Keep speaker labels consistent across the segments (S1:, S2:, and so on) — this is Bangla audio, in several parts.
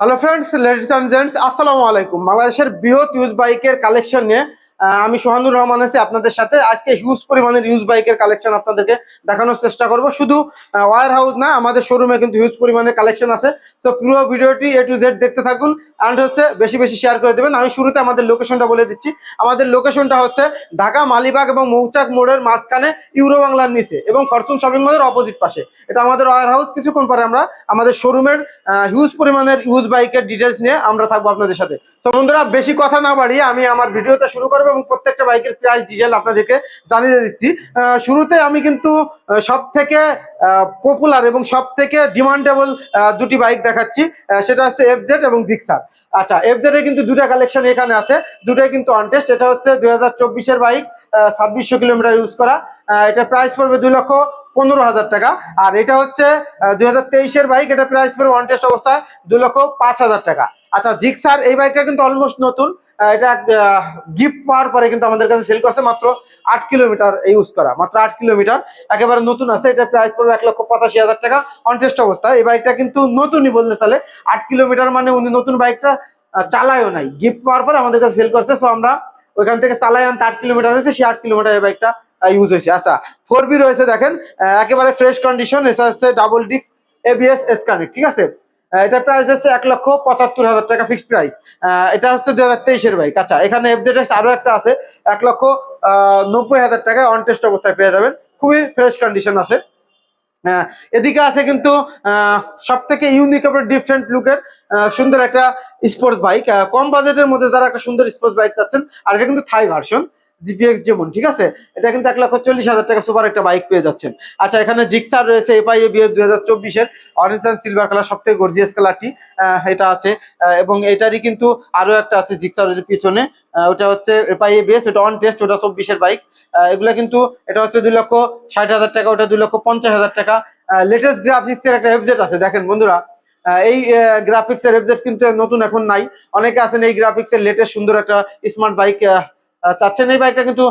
S1: Hello friends ladies and gents আসসালামু আলাইকুম বাংলাদেশের বৃহৎ ইউজ বাইকের কালেকশন নিয়ে আমি সোহানুর রহমান আছি আপনাদের সাথে। আজকে হিউজ পরিমাণের ইউজ বাইকের কালেকশন আপনাদেরকে দেখানোর চেষ্টা করব। শুধু ওয়ার হাউস না, আমাদের শোরুমে কিন্তু হিউজ পরিমাণের কালেকশন আছে। তো পুরো ভিডিওটি এ টু জেড দেখতে থাকুন অ্যান্ড হচ্ছে বেশি বেশি শেয়ার করে দেবেন। আমি শুরুতে আমাদের লোকেশনটা বলে দিচ্ছি। আমাদের লোকেশনটা হচ্ছে ঢাকা, মালিবাগ এবং মৌচাক মোড়ের মাঝখানে ইউরো বাংলার নিচে এবং ফরচুন শপিং মলের অপোজিট পাশে। এটা আমাদের ওয়ার হাউস কিছুক্ষণ পরে আমরা আমাদের শোরুমের হিউজ পরিমাণের ইউজ বাইকের ডিটেলস নিয়ে আমরা থাকব আপনাদের সাথে। তো বন্ধুরা, বেশি কথা না বাড়িয়ে আমি আমার ভিডিওটা শুরু করব। এবং প্রত্যেকটা বাইকের প্রাইস ডিটেল আপনাদেরকে জানিয়ে দিচ্ছি। শুরুতে আমি কিন্তু সব থেকে পপুলার এবং সব থেকে ডিমান্ডেবল দুটি বাইক দেখাচ্ছি। সেটা হচ্ছে এফজেড এবং জিক্সার আচ্ছা এফজেড এর কিন্তু দুটা কালেকশন এখানে আছে। দুটাই কিন্তু অনটেস্ট এটা হচ্ছে দুই হাজার চব্বিশের বাইক ছাব্বিশশো কিলোমিটার ইউজ করা। এটার প্রাইস পড়বে দুই লক্ষ পনেরো হাজার টাকা। আর এটা হচ্ছে দুই হাজার তেইশের বাইক। এটা প্রাইস পড়বে ওয়ান টেস্ট অবস্থায় দুই লক্ষ পাঁচ হাজার টাকা। আচ্ছা জিক্সার এই বাইকটা কিন্তু অলমোস্ট নতুন। এটা গিফট পাওয়ার পরে কিন্তু আমাদের কাছে সেল করছে মাত্র আট কিলোমিটার ইউজ করা, মাত্র আট কিলোমিটার। একেবারে নতুন আছে, এটা প্রাইস পড়বে এক লক্ষ পঁচাশি হাজার টাকা অনটেস্ট অবস্থায় এই বাইকটা কিন্তু নতুনই বলতে তাহলে আট কিলোমিটার মানে উনি নতুন বাইকটা চালায়ও নাই। গিফট পাওয়ার পরে আমাদের কাছে সেল করছে সো আমরা ওইখান থেকে চালাই, আনতে আট কিলোমিটার হয়েছে, সেই আট কিলোমিটার এই বাইকটা ইউজ হয়েছে। আচ্ছা ফোর বি রয়েছে, দেখেন একেবারে ফ্রেশ কন্ডিশন এটা হচ্ছে double disc ABS S connect ঠিক আছে? এটার প্রাইস হচ্ছে এক লক্ষ পঁচাত্তর হাজার টাকা ফিক্সড প্রাইস এটা হচ্ছে দুই হাজার তেইশের বাইক আচ্ছা এখানে এফজেড আরও একটা আছে এক লক্ষ নব্বই হাজার টাকায় অন টেস্ট অবস্থায় পেয়ে যাবেন। খুবই ফ্রেশ কন্ডিশন আছে। আহ, এদিকে আছে কিন্তু সব থেকে ইউনিক এবং ডিফারেন্ট লুকের সুন্দর একটা স্পোর্টস বাইক কম বাজেটের মধ্যে যারা একটা সুন্দর স্পোর্টস বাইক চাচ্ছেন আর এটা কিন্তু থাই ভার্সন জিপিএক্স যেমন, ঠিক আছে? এটা কিন্তু এক লক্ষ চল্লিশ হাজার টাকা সুপার একটা বাইক পেয়ে যাচ্ছেন। আচ্ছা এখানে জিক্সার রয়েছে এপাই বিএস দুই হাজার চব্বিশের। অরেঞ্জ অ্যান্ড সিলভার কালার সব থেকে গর্জিয়াস কালারটি এটা আছে। এবং এটারই কিন্তু আরও একটা আছে জিক্সার পিছনে। ওটা হচ্ছে এপাই বিএস ওটা অন টেস্ট ওটা চব্বিশের বাইক এগুলা কিন্তু, এটা হচ্ছে দুই লক্ষ ষাট হাজার টাকা, ওটা দুই লক্ষ পঞ্চাশ হাজার টাকা। লেটেস্ট গ্রাফিক্সের একটা এফজেট আছে, দেখেন বন্ধুরা। এই গ্রাফিক্সের এফজেট কিন্তু নতুন এখন নাই। অনেকে আছেন এই গ্রাফিক্সের লেটেস্ট সুন্দর একটা স্মার্ট বাইক চাচ্ছেন এই বাইকটা কিন্তু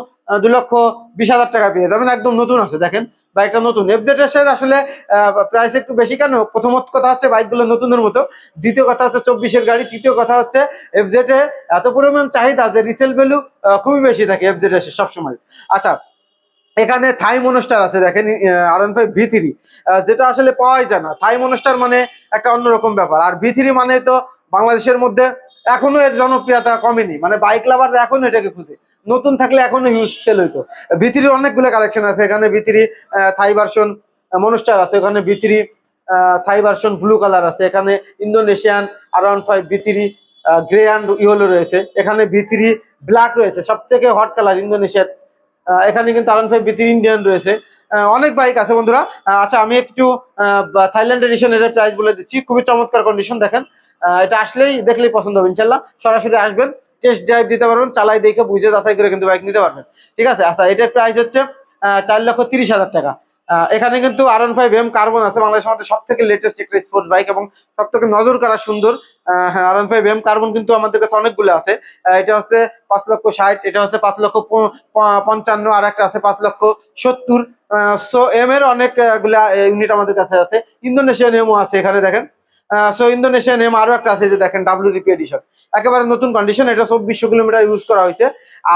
S1: দু লক্ষ বিশ হাজার টাকা পেয়ে যাবেন। একদম নতুন আছে, দেখেন। বাইকটা নতুন। এফজেড এর আসলে প্রাইস একটু বেশি কেন? প্রথমত কথা হচ্ছে বাইকগুলো নতুনের মতো। দ্বিতীয় কথা হচ্ছে চব্বিশের গাড়ি। তৃতীয় কথা হচ্ছে এফজেড এ এত পরিমাণ চাহিদা যে রিসেল ভ্যালু খুবই বেশি থাকে এফজেড এর সবসময়। আচ্ছা এখানে থাই মনস্টার আছে, দেখেন R N five V three যেটা আসলে পাওয়াই যায় না। থাই মনস্টার মানে একটা অন্যরকম ব্যাপার। আর ভি থ্রি মানে তো বাংলাদেশের মধ্যে এখনও এর জনপ্রিয়তা কমেনি। মানে বাইক লাভার এখনও এটাকে খুঁজে। নতুন থাকলে এখনও হিউজ সেল হইতো। ভিতরির অনেকগুলো কালেকশন আছে। এখানে ভিতরি থাই ভার্সন মনস্টার আছে। এখানে V three Thai version blue colour আছে। এখানে Indonesian around five V three grey and yellow রয়েছে। এখানে ভিতরি ব্ল্যাক রয়েছে। সব থেকে হট কালার ইন্দোনেশিয়ার এখানে কিন্তু আরাউন্ড ফাইভ ভিতরি ইন্ডিয়ান রয়েছে। অনেক বাইক আছে বন্ধুরা। আচ্ছা আমি একটু থাইল্যান্ড এডিশনের প্রাইস বলে দিচ্ছি। খুবই চমৎকার কন্ডিশন দেখেন। এটা আসলেই দেখলেই পছন্দ হবে ইনশাল্লাহ সরাসরি আসবেন। টেস্ট ড্রাইভ দিতে পারবেন, চালাই দেখে বুঝে যাচাই করে কিন্তু বাইক নিতে পারবেন। ঠিক আছে? আচ্ছা এটার প্রাইস হচ্ছে চার লক্ষ তিরিশ হাজার টাকা। এখানে কিন্তু R one five M carbon আছে, বাংলাদেশের মধ্যে সব থেকে লেটেস্ট একটা স্পোর্টস বাইক এবং সব থেকে নজর করা সুন্দর হ্যাঁ R one five M carbon কিন্তু আমাদের কাছে অনেকগুলো আছে। এটা হচ্ছে পাঁচ লক্ষ ষাট, এটা হচ্ছে পাঁচ লক্ষ পঞ্চান্ন, আর একটা আছে পাঁচ লক্ষ সত্তর। সো এম এর অনেকগুলা ইউনিট আমাদের কাছে আছে। ইন্দোনেশিয়ান এমও আছে এখানে দেখেন। সো ইন্দোনেশিয়ান এম আরও একটা আছে যে দেখেন ডাব্লিউডিপি এডিশন একেবারে নতুন কন্ডিশন এটা চব্বিশশো কিলোমিটার ইউজ করা হয়েছে।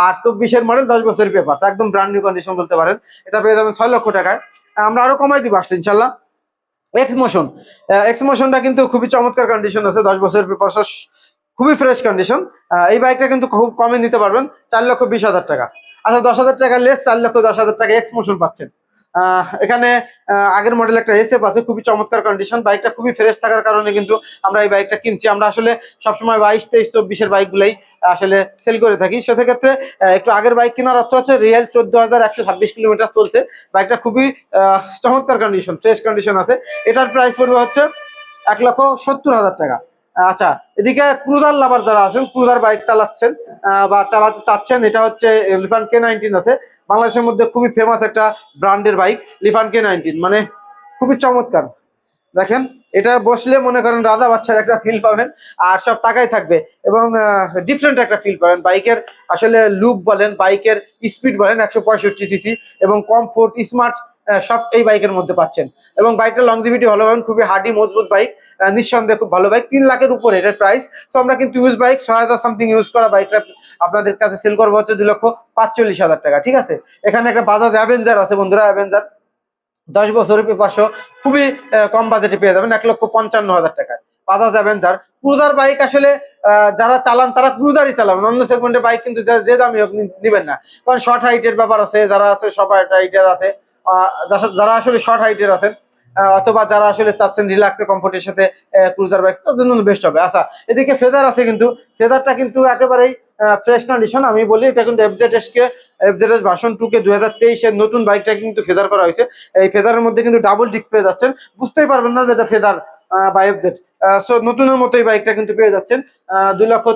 S1: আর চব্বিশের মডেল দশ বছরের পেপার একদম ব্র্যান্ড নিউ কন্ডিশন বলতে পারেন। এটা পেয়ে যাবেন ছয় লক্ষ টাকায়। আমরা আরও কমাই দিব আসলে ইনশাল্লাহ এক্স মোশন এক্স মোশনটা কিন্তু খুবই চমৎকার কন্ডিশন আছে, দশ বছরের পেপার খুবই ফ্রেশ কন্ডিশন এই বাইকটা কিন্তু খুব কমে নিতে পারবেন, চার লক্ষ বিশ হাজার টাকা। আচ্ছা দশ হাজার টাকা লেস চার লক্ষ দশ হাজার টাকা এক্স মোশন পাচ্ছেন। এখানে আগের মডেল একটা এসএফ আছে, খুবই চমৎকার কন্ডিশন বাইকটা খুবই ফ্রেশ থাকার কারণে কিন্তু আমরা এই বাইকটা কিনছি। আমরা আসলে সবসময় বাইশ, তেইশ, চব্বিশের বাইকগুলাই আসলে সেল করে থাকি। সেক্ষেত্রে একটু আগের বাইক কেনার অর্থ হচ্ছে রিয়েল চোদ্দ হাজার একশো ছাব্বিশ কিলোমিটার চলছে। বাইকটা খুবই চমৎকার কন্ডিশন ফ্রেশ কন্ডিশন আছে। এটার প্রাইস পড়বে হচ্ছে এক লক্ষ সত্তর হাজার টাকা। আচ্ছা এদিকে ক্রুজার লাভার যারা আছেন ক্রুজার বাইক চালাচ্ছেন বা চালাতে চাচ্ছেন, এটা হচ্ছে লিফান কে নাইনটিন আছে। বাংলাদেশের মধ্যে খুবই ফেমাস একটা ব্র্যান্ডের বাইক লিফান কে নাইনটিন মানে খুবই চমৎকার। দেখেন, এটা বসলে মনে করেন রাজা বাচ্চার একটা ফিল পাবেন, আর সব টাকাই থাকবে। এবং ডিফারেন্ট একটা ফিল পাবেন। বাইকের আসলে লুক বলেন, বাইকের স্পিড বলেন, একশো পঁয়ষট্টি সিসি এবং কমফোর্ট স্মার্ট সব এই বাইকের মধ্যে পাচ্ছেন। এবং বাইকটা লংজিভিটি ভালো পাবেন, খুবই হার্ডি মজবুত বাইক নিঃসন্দেহে খুব ভালো বাইক তিন লাখের উপরে এটার প্রাইস তো আমরা কিন্তু ইউজ বাইক ছয় হাজার সামথিং ইউজ করা বাইকটা আপনাদের কাছে সেল করব হচ্ছে দুই লক্ষ পাঁচচল্লিশ হাজার টাকা, ঠিক আছে? এখানে একটা বাজাজ অ্যাভেঞ্জার আছে বন্ধুরা অ্যাভেঞ্জার দশ বছরের পেপারশো খুবই কম বাজেটে পেয়ে যাবেন, এক লক্ষ পঞ্চান্ন হাজার টাকায়। বাজাজ অ্যাভেঞ্জার ক্রুজার বাইক আসলে যারা চালান তারা ক্রুজারই চালাবেন, অন্য সেগমেন্টের বাইক কিন্তু যে দামি হোক নি- নিবেন না। কারণ শর্ট হাইটের ব্যাপার আছে, যারা আছে শর্ট হাইটের আছে। যারা- আসলে শর্ট হাইটের আছেন অথবা যারা আসলে চাচ্ছেন রিল্যাক্সে কমফোর্টের সাথে ক্রুজার বাইক তাদের জন্য বেস্ট হবে। আচ্ছা এদিকে ফেদার আছে কিন্তু ফেদারটা কিন্তু একেবারেই ফ্রেশ কন্ডিশন আমি বলি, এটা কিন্তু এফজেড কে এফজেড এস ভার্সন টু কে হাজার তেইশের নতুন বাইকটা কিন্তু ফেদার করা হয়েছে। এই ফেদারের মধ্যে কিন্তু ডাবল ডিস্ক পেয়ে যাচ্ছেন। বুঝতেই পারবেন না যে এটা ফেদার বা এফজেড সো নতুনের মতো এই বাইকটা কিন্তু পেয়ে যাচ্ছেন দুই লক্ষ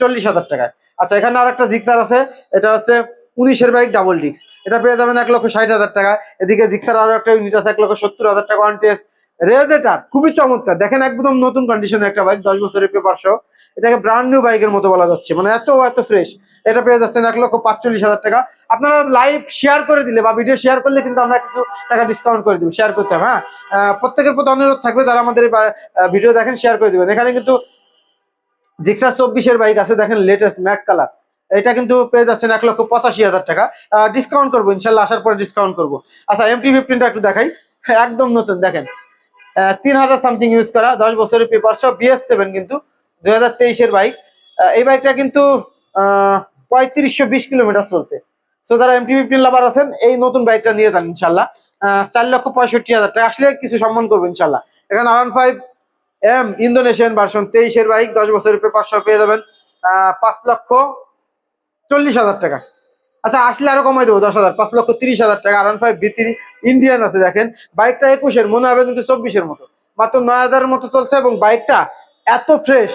S1: চল্লিশ হাজার টাকায়। আচ্ছা এখানে আর একটা জিক্সার আছে, এটা হচ্ছে উনিশের বাইক ডাবল ডিস্ক এটা পেয়ে যাবেন এক লক্ষ ষাট হাজার টাকা। এদিকে জিক্সার আরও একটা ইউনিট আছে, এক লক্ষ সত্তর হাজার টাকা ওয়ান টেস্ট রেজেটার খুবই চমৎকার। দেখেন একদম নতুন কন্ডিশনের একটা বাইক দশ বছরের পেপার সহ এটাকে ব্র্যান্ড নিউ বাইকের মতো বলা যাচ্ছে। মানে এত এত ফ্রেশ এটা পেয়ে যাচ্ছেন এক লক্ষ পাঁচচল্লিশ হাজার টাকা। আপনারা লাইভ শেয়ার করে দিলে বা ভিডিও শেয়ার করলে কিন্তু আমরা কিছু টাকা ডিসকাউন্ট করে দিব শেয়ার করতে হবে হ্যাঁ? প্রত্যেকের প্রতি অনুরোধ থাকবে যারা আমাদের ভিডিও দেখেন শেয়ার করে দিবেন। এখানে কিন্তু জিক্সার চব্বিশের বাইক আছে, দেখেন লেটেস্ট ম্যাট কালার এটা কিন্তু পেয়ে যাচ্ছেন এক লক্ষ পঁচাশি হাজার টাকা। ডিসকাউন্ট করব ইনশাল্লাহ আসার পরে ডিসকাউন্ট করব। আচ্ছা এমটি ফিফটিনটা একটু দেখাই। হ্যাঁ, একদম নতুন দেখেন। তিন হাজার সামথিং ইউজ করা দশ বছরের পেপার সব বিএস সেভেন কিন্তু দুই হাজার তেইশের বাইক এই বাইকটা কিন্তু পঁয়ত্রিশশো বিশ কিলোমিটার চলছে। সো যারা এমটি ফিফটিন লাভার আছেন এই নতুন বাইকটা নিয়ে যান ইনশাল্লাহ। চার লক্ষ পঁয়ষট্টি হাজার টাকা। আসলে কিছু সম্মান করব ইনশাল্লাহ। এখানে R five M Indonesian version তেইশের বাইক দশ বছরের পেপার সব পেয়ে যাবেন। পাঁচ লক্ষ চল্লিশ হাজার টাকা। আচ্ছা আসলে আরও কমাই দেবো, দশ হাজার, পাঁচ লক্ষ তিরিশ হাজার টাকা। আর ফাইভ ভিত্তির ইন্ডিয়ান আছে, দেখেন। বাইকটা একুশের, মনে হবে কিন্তু চব্বিশের মতো। মাত্র নয় হাজারের মতো চলছে এবং বাইকটা এত ফ্রেশ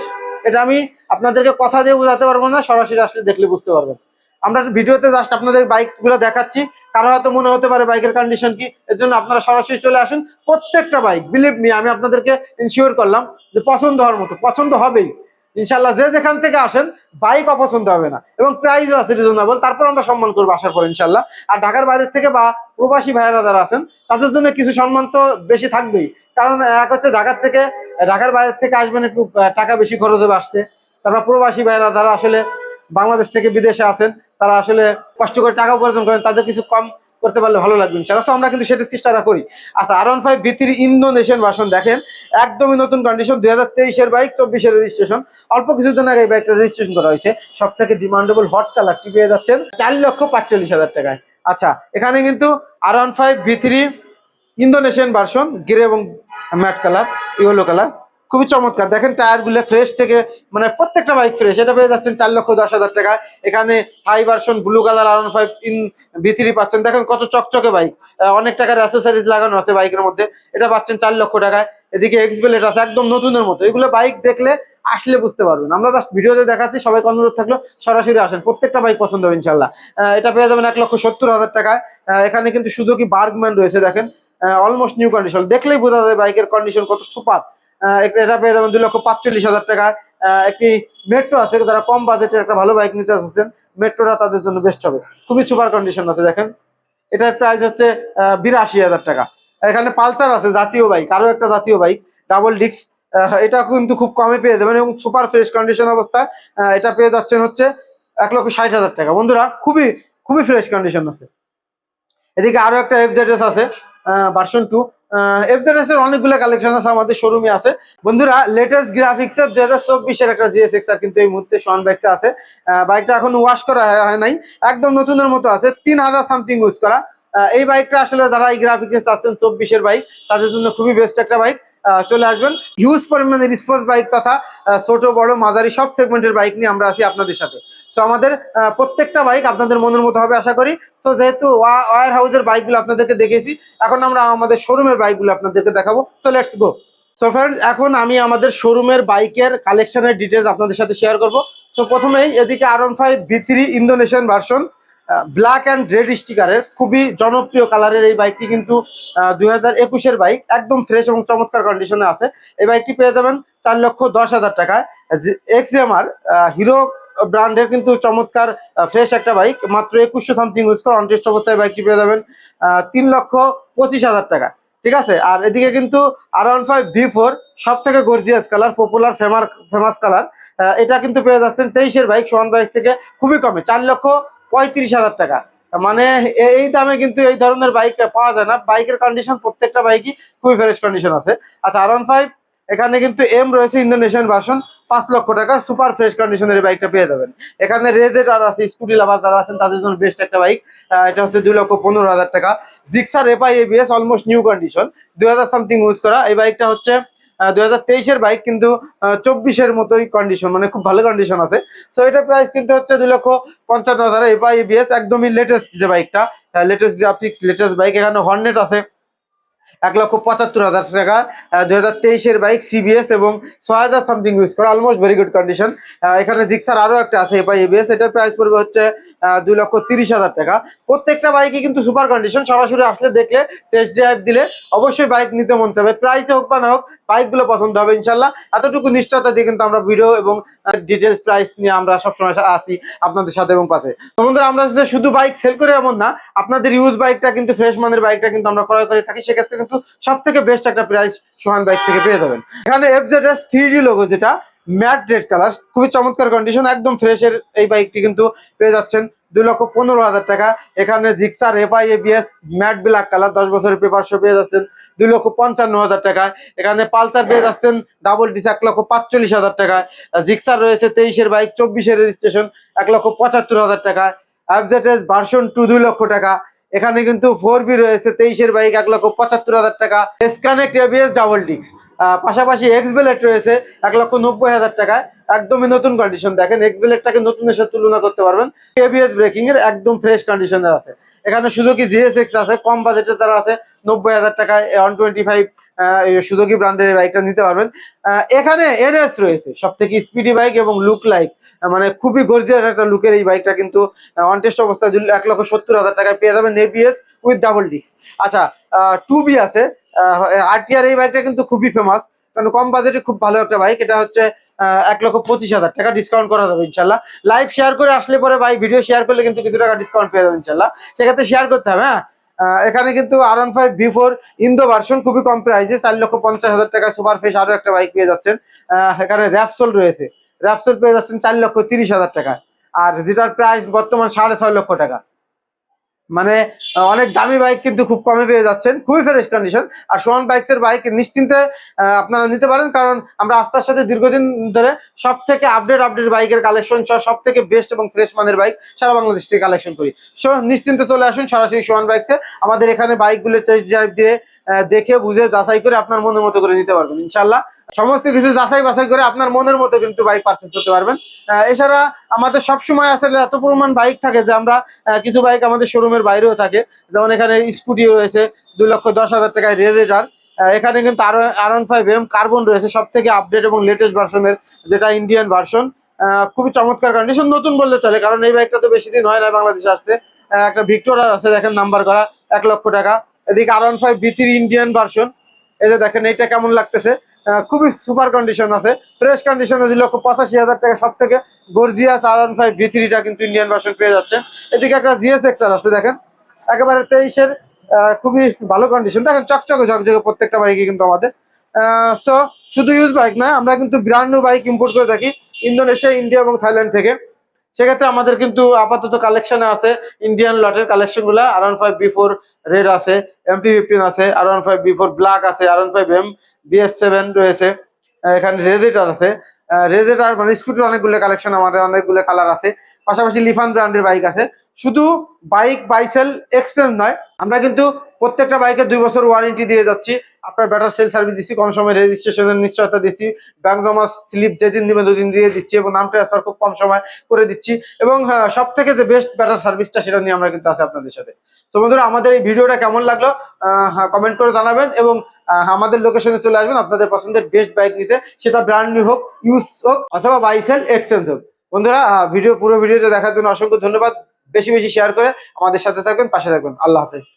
S1: এটা আমি আপনাদেরকে কথা দিয়ে বোঝাতে পারব না, সরাসরি আসলে দেখলে বুঝতে পারবেন। আমরা ভিডিওতে জাস্ট আপনাদের বাইকগুলো দেখাচ্ছি, কারও হয়তো মনে হতে পারে বাইকের কন্ডিশন কি, এর জন্য আপনারা সরাসরি চলে আসুন। প্রত্যেকটা বাইক বিলিভ মি আমি আপনাদেরকে ইনশিওর করলাম যে পছন্দ হওয়ার মতো, পছন্দ হবেই। ইনশাল্লাহ যে যেখান থেকে আসেন বাইক অপছন্দ হবে না। এবং প্রাইসও আছে রিজনেবল তারপর আমরা সম্মান করব আসার পর ইনশাল্লাহ আর ঢাকার বাইরের থেকে বা প্রবাসী ভাইয়েরা যারা আছেন, তাদের জন্য কিছু সম্মান তো বেশি থাকবেই। কারণ এক হচ্ছে ঢাকার থেকে, ঢাকার বাইরের থেকে আসবেন একটু টাকা বেশি খরচ হবে আসতে। তারপর প্রবাসী ভাইয়েরা যারা আসলে বাংলাদেশ থেকে বিদেশে আছেন, তারা আসলে কষ্ট করে টাকা উপার্জন করেন, তাদের কিছু কম করতে পারলে ভালো লাগবে ইনশাল্লাহ So, আমরা কিন্তু সেটা চেষ্টাটা করি। আচ্ছা R one five V three Indonesian version দেখেন। একদমই নতুন কন্ডিশন দুই হাজার তেইশের বাইক চব্বিশের রেজিস্ট্রেশন অল্প কিছুদিন আগে এই বাইকটা রেজিস্ট্রেশন করা হয়েছে। সব থেকে ডিমান্ডেবল হট কালারটি পেয়ে যাচ্ছেন? চার লক্ষ পাঁচচল্লিশ হাজার টাকায়। আচ্ছা এখানে কিন্তু R one five V three Indonesian version grey এবং ম্যাট কালার ইয়েলো কালার খুবই চমৎকার। দেখেন টায়ারগুলো ফ্রেশ থেকে মানে প্রত্যেকটা বাইক ফ্রেশ এটা পেয়ে যাচ্ছেন চার লক্ষ দশ হাজার টাকা এখানে high version blue colour R five N V three পাচ্ছেন। দেখেন কত চকচকে বাইক অনেক টাকার অ্যাসেসরিজ লাগানো আছে বাইকের মধ্যে। এটা পাচ্ছেন চার লক্ষ টাকায়। এদিকে এক্স বেলেট আছে, একদম নতুনের মতো। এগুলো বাইক দেখলে আসলে বুঝতে পারবেন। আমরা জাস্ট ভিডিওতে দেখাচ্ছি, সবাইকে অনুরোধ থাকল, সরাসরি আসেন। প্রত্যেকটা বাইক পছন্দ হবে ইনশাল্লাহ এটা পেয়ে যাবেন এক লক্ষ সত্তর হাজার টাকায়। এখানে কিন্তু শুধু কি বার্গম্যান রয়েছে, দেখেন। অলমোস্ট নিউ কন্ডিশন দেখলেই বোঝা যায় বাইকের কন্ডিশন কত সুপার এটা পেয়ে যাবেন দুই লক্ষ পাঁচচল্লিশ হাজার টাকায় একটি মেট্রো আছে, যারা কম বাজেটের একটা ভালো বাইক নিতে আসছেন মেট্রোটা তাদের জন্য বেস্ট হবে। খুবই সুপার কন্ডিশন আছে, দেখেন। এটার প্রাইস হচ্ছে বিরাশি হাজার টাকা। এখানে পালসার আছে, জাতীয় বাইক আরও একটা জাতীয় বাইক ডাবল ডিস্ক এটা কিন্তু খুব কমে পেয়ে যাবেন এবং সুপার ফ্রেশ কন্ডিশন অবস্থায় এটা পেয়ে যাচ্ছেন হচ্ছে এক লক্ষ ষাট হাজার টাকা। বন্ধুরা, খুবই খুবই ফ্রেশ কন্ডিশন আছে। এদিকে আরও একটা এফজেডএস আছে ভার্সন টু এফজেডএস এর অনেকগুলো কালেকশন আছে আমাদের শোরুমে আছে। বন্ধুরা লেটেস্ট গ্রাফিক্স এর চব্বিশের একটা আর কিন্তু এই মুহূর্তে আছে। ওয়াশ করা হয়- নাই। একদম নতুনের মতো আছে, তিন হাজার সামথিং ইউজ করা। এই আসলে যারা এই গ্রাফিক্স চাচ্ছেন, চব্বিশের বাইক তাদের জন্য খুবই বেস্ট একটা বাইক চলে আসবেন। হিউজ পরিমাণে রিসপন্স বাইক তথা ছোট, বড়, মাঝারি সব সেগমেন্টের বাইক নিয়ে আমরা আছি আপনাদের সাথে। তো আমাদের প্রত্যেকটা বাইক আপনাদের মনের মতো হবে, আশা করি। তো যেহেতু ওয়ার হাউসের বাইকগুলো আপনাদেরকে দেখেছি এখন আমরা আমাদের শোরুমের বাইকগুলো আপনাদেরকে দেখাবো। So let's go so friend এখন আমি আমাদের শোরুমের বাইকের কালেকশনের ডিটেলস আপনাদের সাথে শেয়ার করব। তো প্রথমেই এদিকে R one five V three Indonesian version black and red স্টিকারের খুবই জনপ্রিয় কালারের এই বাইকটি কিন্তু দুই হাজার একুশের বাইক একদম ফ্রেশ এবং চমৎকার কন্ডিশনে আছে। এই বাইকটি পেয়ে যাবেন চার লক্ষ দশ হাজার টাকায়। এক্স এমআর হিরো ব্র্যান্ডের কিন্তু চমৎকার ফ্রেশ একটা বাইক মাত্র একুশশো সামথিং ইউজ করা অনটেস্ট অবস্থায় বাইকটি পেয়ে যাবেন তিন লক্ষ পঁচিশ হাজার টাকা। ঠিক আছে? আর এদিকে কিন্তু R one five V four সব থেকে গর্জিয়াস কালার পপুলার ফেমার ফেমাস কালার এটা কিন্তু পেয়ে যাচ্ছেন তেইশের বাইক সোহান বাইক থেকে খুবই কমে, চার লক্ষ পঁয়ত্রিশ হাজার টাকা। মানে এই দামে কিন্তু এই ধরনের বাইক পাওয়া যায় না। বাইকের কন্ডিশন প্রত্যেকটা বাইকই খুবই ফ্রেশ কন্ডিশন আছে। আচ্ছা আর ওয়ান ফাইভ এখানে কিন্তু এম রয়েছে ইন্দোনেশিয়ান ভার্সন পাঁচ লক্ষ টাকা সুপার ফ্রেশ কন্ডিশনের এই বাইকটা পেয়ে যাবেন। এখানে রেজেট আর আছে স্কুটি লাভার যারা আছেন, তাদের জন্য বেস্ট একটা বাইক এটা হচ্ছে দুই লক্ষ পনেরো হাজার টাকা। Gixxer FI ABS almost new condition দুই হাজার সামথিং ইউজ করা। এই বাইকটা হচ্ছে দুই হাজার তেইশের বাইক কিন্তু চব্বিশের মতোই কন্ডিশন মানে খুব ভালো কন্ডিশন আছে। সো এটা প্রাইস কিন্তু হচ্ছে দুই লক্ষ পঞ্চান্ন হাজার। এফআই এবিএস একদমই লেটেস্ট যে বাইকটা লেটেস্ট গ্রাফিক্স লেটেস্ট বাইক এখানে হর্নেট আছে। এক লক্ষ পঁচাত্তর হাজার টাকা দুই হাজার তেইশের বাইক সিবিএস এবং ছয় হাজার সামথিং ইউজ করে অলমোস্ট ভেরি গুড কন্ডিশন এখানে জিক্সার আরও একটা আছে, এপাই এবিএস এটার প্রাইস পড়বে হচ্ছে দুই লক্ষ তিরিশ হাজার টাকা। প্রত্যেকটা বাইকই কিন্তু সুপার কন্ডিশন সরাসরি আসলে দেখলে টেস্ট ড্রাইভ দিলে অবশ্যই বাইক নিতে মন চাবে প্রাইসে হোক বা না হোক বাইকগুলো পছন্দ হবে, ইনশাল্লাহ। এতটুকু নিশ্চয়তা দিয়ে কিন্তু আমরা ভিডিও এবং ডিটেলস প্রাইস নিয়ে আমরা সবসময় আছি আপনাদের সাথে এবং পাশে। তো বন্ধুরা, আমরা শুধু বাইক সেল করে এমন না, আপনাদের ইউজ বাইকটা কিন্তু ফ্রেশ মানের বাইকটা কিন্তু আমরা ক্রয় করে থাকি, সেক্ষেত্রে কিন্তু সব থেকে বেস্ট একটা প্রাইস সোহান বাইক থেকে পেয়ে যাবেন। এখানে F Z S three D logo যেটা ম্যাট রেড কালার খুবই চমৎকার কন্ডিশন একদম ফ্রেশের এই বাইকটি কিন্তু পেয়ে যাচ্ছেন। দুই লক্ষ পনেরো হাজার টাকা। এখানে Gixxer FI matte black colour দশ বছরের পেপার শো পেয়ে যাচ্ছেন। দুই লক্ষ পঞ্চান্ন হাজার টাকায়। এখানে পালসার পেয়ে যাচ্ছেন ডাবল ডিস এক লক্ষ পাঁচচল্লিশ হাজার টাকায়। জিক্সার রয়েছে তেইশের বাইক, চব্বিশের রেজিস্ট্রেশন এক লক্ষ পঁচাত্তর হাজার টাকায়। অ্যাফজেটেস ভার্সন টু দুই লক্ষ টাকা। এখানে কিন্তু ফোর বি রয়েছে, তেইশের বাইক, এক লক্ষ পঁচাত্তর হাজার টাকা। এসকানেক্ট এবিএস ডাবল ডিক্স পাশাপাশি এক্স বেলেট রয়েছে, এক লক্ষ নব্বই হাজার টাকায়। একদমই নতুন কন্ডিশন দেখেন এক্স বেলেটটাকে নতুনের সাথে তুলনা করতে পারবেন। এবিএস ব্রেকিং এর একদম ফ্রেশ কন্ডিশনের আছে। এখানে সুজুকি জিএসএক্স আছে, কম বাজেটের তারা আছে, নব্বই হাজার টাকায় ওয়ান টোয়েন্টি ফাইভ সুজুকি ব্র্যান্ডের বাইকটা নিতে পারবেন। এখানে এনএস রয়েছে সব থেকে স্পিডি বাইক এবং লুক লাইক মানে খুবই গর্জিয়াস একটা লুকের এই বাইকটা কিন্তু অন টেস্ট অবস্থায় এক লক্ষ সত্তর হাজার টাকায় পেয়ে যাবেন এবিএস উইথ ডাবল ডিস্ক আচ্ছা টু বি আছে আরটিআর এই বাইকটা কিন্তু খুবই ফেমাস কারণ কম বাজেটে খুব ভালো একটা বাইক এটা হচ্ছে এক লক্ষ পঁচিশ হাজার টাকা ডিসকাউন্ট করা যাবে ইনশাল্লাহ। লাইভ শেয়ার করে আসলে পরে ভাই ভিডিও শেয়ার করলে কিন্তু কিছু টাকা ডিসকাউন্ট পেয়ে যাবে ইনশাল্লাহ। সেক্ষেত্রে শেয়ার করতে হবে হ্যাঁ? এখানে কিন্তু R one five V four Indo version খুবই কম প্রাইসে চার লক্ষ পঞ্চাশ হাজার টাকা সুপার ফেস আরও একটা বাইক পেয়ে যাচ্ছেন। এখানে র্যাপসোল রয়েছে। র্যাপসোল পেয়ে যাচ্ছেন চার লক্ষ তিরিশ হাজার টাকা আর যেটার প্রাইস বর্তমান সাড়ে ছয় লক্ষ টাকা। মানে অনেক দামি বাইক কিন্তু খুব কমে পেয়ে যাচ্ছেন। খুবই ফ্রেশ কন্ডিশন আর সোহান বাইকসের বাইক নিশ্চিন্তে আপনারা নিতে পারেন, কারণ আমরা আস্তার সাথে দীর্ঘদিন ধরে সব থেকে আপডেট আপডেট বাইকের কালেকশন সহ সব থেকে বেস্ট এবং ফ্রেশ মানের বাইক সারা বাংলাদেশ থেকে কালেকশন করি। সো নিশ্চিন্তে চলে আসুন সরাসরি সোহান বাইকসে আমাদের এখানে বাইকগুলো টেস্ট ড্রাইভ দিয়ে দেখে, বুঝে, যাচাই করে আপনার মনের মতো করে নিতে পারবেন, ইনশাল্লাহ। সমস্ত কিছু যাচাই বাছাই করে আপনার মনের মতো কিন্তু বাইক পারচেস করতে পারবেন। এছাড়া আমাদের সব সময় আসলে এত পরিমাণ বাইক থাকে যে আমরা কিছু বাইক আমাদের শোরুমের বাইরেও থাকে। যেমন এখানে স্কুটি রয়েছে দুই লক্ষ দশ হাজার টাকায় রেজেটার এখানে কিন্তু আরও R one five M carbon রয়েছে সব থেকে আপডেট এবং লেটেস্ট ভার্সনের যেটা ইন্ডিয়ান ভার্সন খুবই চমৎকার কন্ডিশন নতুন বললে চলে, কারণ এই বাইকটা তো বেশি দিন হয় না বাংলাদেশে আসতে। একটা ভিক্টোরার আছে, দেখেন নাম্বার করা, এক লক্ষ টাকা। এদিকে R one five V three Indian version এই যে দেখেন, এইটা কেমন লাগতেছে? খুবই সুপার কন্ডিশন আছে। ফ্রেশ কন্ডিশনে দুই লক্ষ পঁচাশি হাজার টাকা, সব থেকে gorgeous R one five V থ্রিটা কিন্তু ইন্ডিয়ান ভার্সন পেয়ে যাচ্ছে। এদিকে একটা জিএস এক্সার আছে, দেখেন। একেবারে তেইশের খুবই ভালো কন্ডিশন দেখেন, চকচকে, ঝকঝকে প্রত্যেকটা বাইকে কিন্তু আমাদের। সো শুধু ইউজ বাইক না, আমরা কিন্তু ব্র্যান্ড নিউ বাইক ইম্পোর্ট করে থাকি ইন্দোনেশিয়া ইন্ডিয়া এবং থাইল্যান্ড থেকে। সেক্ষেত্রে আমাদের কিন্তু আপাতত কালেকশনে আছে ইন্ডিয়ান লটের কালেকশনগুলা R one five V four red আছে এমপি ফিফটিন আছে R one five V four black আছে R one five M BS seven রয়েছে এখানে রেজেটার আছে রেজেটার মানে স্কুটির অনেকগুলো কালেকশন আমাদের অনেকগুলো কালার আছে, পাশাপাশি লিফান ব্র্যান্ডের বাইক আছে, শুধু বাইক বাইসেল এক্সচেঞ্জ নয়, আমরা কিন্তু প্রত্যেকটা বাইকে দুই বছর ওয়ারেন্টি দিয়ে যাচ্ছি আপনার ব্যাটার সেল সার্ভিস দিচ্ছি, কম সময় রেজিস্ট্রেশনের নিশ্চয়তা দিচ্ছি ব্যাংক জমা স্লিপ যেদিন দিবেন দুদিন দিয়ে দিচ্ছি এবং নাম ট্রান্সফার খুব কম সময় করে দিচ্ছি এবং সব থেকে যে বেস্ট ব্যাটার সার্ভিসটা সেটা নিয়ে আমরা কিন্তু আছি আপনাদের সাথে। তো বন্ধুরা, আমাদের এই ভিডিওটা কেমন লাগল? কমেন্ট করে জানাবেন এবং আমাদের লোকেশনে চলে আসবেন। আপনাদের পছন্দের বেস্ট বাইক নিতে। সেটা ব্র্যান্ড নিউ হোক ইউজ হোক অথবা বাইসেল এক্সচেঞ্জ হোক। বন্ধুরা ভিডিও পুরো ভিডিওটা দেখার জন্য অসংখ্য ধন্যবাদ। বেশি বেশি শেয়ার করে আমাদের সাথে থাকবেন, পাশে থাকবেন। আল্লাহ হাফেজ।